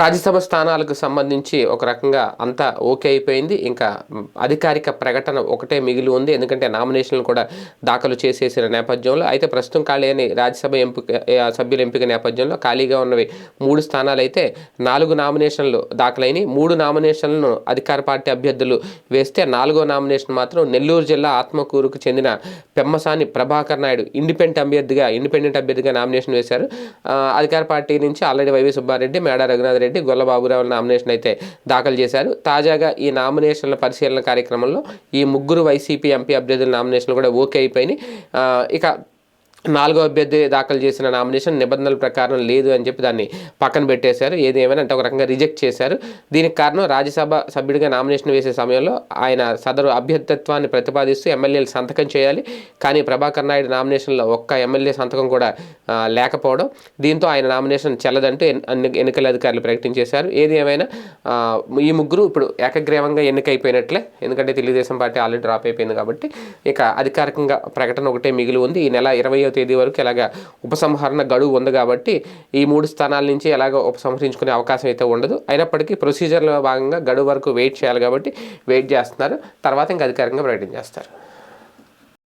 రాజ్యసభ స్థానాలకు సంబంధించి ఒక రకంగా అంతా ఓకే అయిపోయింది. ఇంకా అధికారిక ప్రకటన ఒకటే మిగిలి ఉంది. ఎందుకంటే నామినేషన్లు కూడా దాఖలు చేసేసిన నేపథ్యంలో. అయితే ప్రస్తుతం ఖాళీ అని రాజ్యసభ ఎంపిక సభ్యుల ఎంపిక నేపథ్యంలో ఖాళీగా ఉన్నవి మూడు స్థానాలు అయితే నాలుగు నామినేషన్లు దాఖలైనవి మూడు నామినేషన్లను అధికార పార్టీ అభ్యర్థులు వేస్తే నాలుగో నామినేషన్ మాత్రం నెల్లూరు జిల్లా ఆత్మకూరుకు చెందిన పెమ్మసాని ప్రభాకర్ నాయుడు ఇండిపెండెంట్ అభ్యర్థిగా ఇండిపెండెంట్ అభ్యర్థిగా నామినేషన్ వేశారు. అధికార పార్టీ నుంచి ఆల్రెడీ వైవి సుబ్బారెడ్డి మేడ రఘునాథ్ రెడ్డి గొల్లబాబురావు నామినేషన్ అయితే దాఖలు చేశారు. తాజాగా ఈ నామినేషన్ల పరిశీలన కార్యక్రమంలో ఈ ముగ్గురు వైసీపీ ఎంపీ అభ్యర్థుల నామినేషన్లు కూడా ఓకే అయిపోయినాయి. ఇక నాలుగో అభ్యర్థి దాఖలు చేసిన నామినేషన్ నిబంధనల ప్రకారం లేదు అని చెప్పి దాన్ని పక్కన పెట్టేశారు. ఏది ఏమైనా అంటే ఒక రకంగా రిజెక్ట్ చేశారు. దీనికి కారణం రాజ్యసభ సభ్యుడిగా నామినేషన్ వేసే సమయంలో ఆయన సదరు అభ్యర్థిత్వాన్ని ప్రతిపాదిస్తూ ఎమ్మెల్యేలు సంతకం చేయాలి. కానీ ప్రభాకర్ నాయుడు నామినేషన్లో ఒక్క ఎమ్మెల్యే సంతకం కూడా లేకపోవడం దీంతో ఆయన నామినేషన్ చెల్లదంటూ ఎన్నికల అధికారులు ప్రకటించేశారు. ఏది ఏమైనా ఈ ముగ్గురు ఇప్పుడు ఏకగ్రీవంగా ఎన్నికైపోయినట్లే. ఎందుకంటే తెలుగుదేశం పార్టీ ఆల్రెడీ డ్రాప్ అయిపోయింది కాబట్టి ఇక అధికారికంగా ప్రకటన ఒకటే మిగిలి ఉంది. ఈ నెల ఇరవై తేదీ వరకు ఇలాగ ఉపసంహరణ గడువు ఉంది కాబట్టి ఈ మూడు స్థానాల నుంచి ఎలాగ ఉపసంహరించుకునే అవకాశం అయితే ఉండదు. అయినప్పటికీ ప్రొసీజర్లో భాగంగా గడువు వరకు వెయిట్ చేయాలి కాబట్టి వెయిట్ చేస్తున్నారు. తర్వాత ఇంకా అధికారికంగా ప్రకటన చేస్తారు.